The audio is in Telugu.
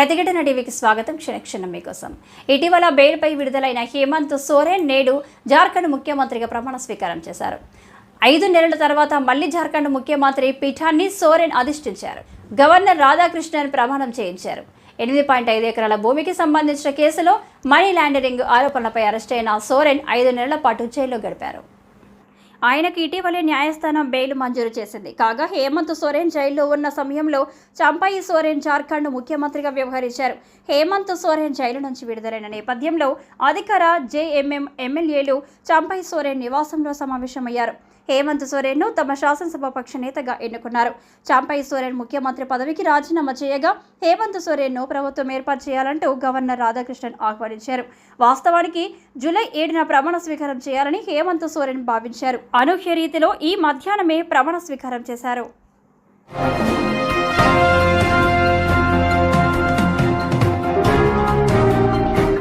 ప్రతిఘటన టీవీకి స్వాగతం. క్షణక్షణం మీకోసం. ఇటీవల బెయిల్పై విడుదలైన హేమంత్ సోరెన్ నేడు జార్ఖండ్ ముఖ్యమంత్రిగా ప్రమాణ స్వీకారం చేశారు. ఐదు నెలల తర్వాత మళ్ళీ జార్ఖండ్ ముఖ్యమంత్రి పీఠాన్ని సోరెన్ అధిష్ఠించారు. గవర్నర్ రాధాకృష్ణన్ ప్రమాణం చేయించారు. ఎనిమిది పాయింట్ ఐదు ఎకరాల భూమికి సంబంధించిన కేసులో మనీ లాండరింగ్ ఆరోపణలపై అరెస్ట్ అయిన సోరెన్ ఐదు నెలల పాటు జైల్లో గడిపారు. ఆయనకు ఇటీవలే న్యాయస్థానం బెయిల్ మంజూరు చేసింది. కాగా హేమంత్ సోరెన్ జైల్లో ఉన్న సమయంలో చంపాయి సోరెన్ జార్ఖండ్ ముఖ్యమంత్రిగా వ్యవహరించారు. హేమంత్ సోరెన్ జైలు నుంచి విడుదలైన నేపథ్యంలో అధికార జేఎంఎం ఎమ్మెల్యేలు చంపాయి సోరెన్ నివాసంలో సమావేశమయ్యారు. హేమంత్ సోరెన్ను తమ శాసనసభ పక్ష నేతగా ఎన్నుకున్నారు. చాంపాయి సోరెన్ ముఖ్యమంత్రి పదవికి రాజీనామా చేయగా హేమంత్ సోరెన్ను ప్రభుత్వం ఏర్పాటు చేయాలంటూ గవర్నర్ రాధాకృష్ణన్ ఆహ్వానించారు. వాస్తవానికి జూలై ఏడున ప్రమాణ స్వీకారం చేయాలని హేమంత్ సోరెన్ భావించారు. అనూహ్య రీతిలో ఈ మధ్యాహ్నమే ప్రమాణ స్వీకారం చేశారు.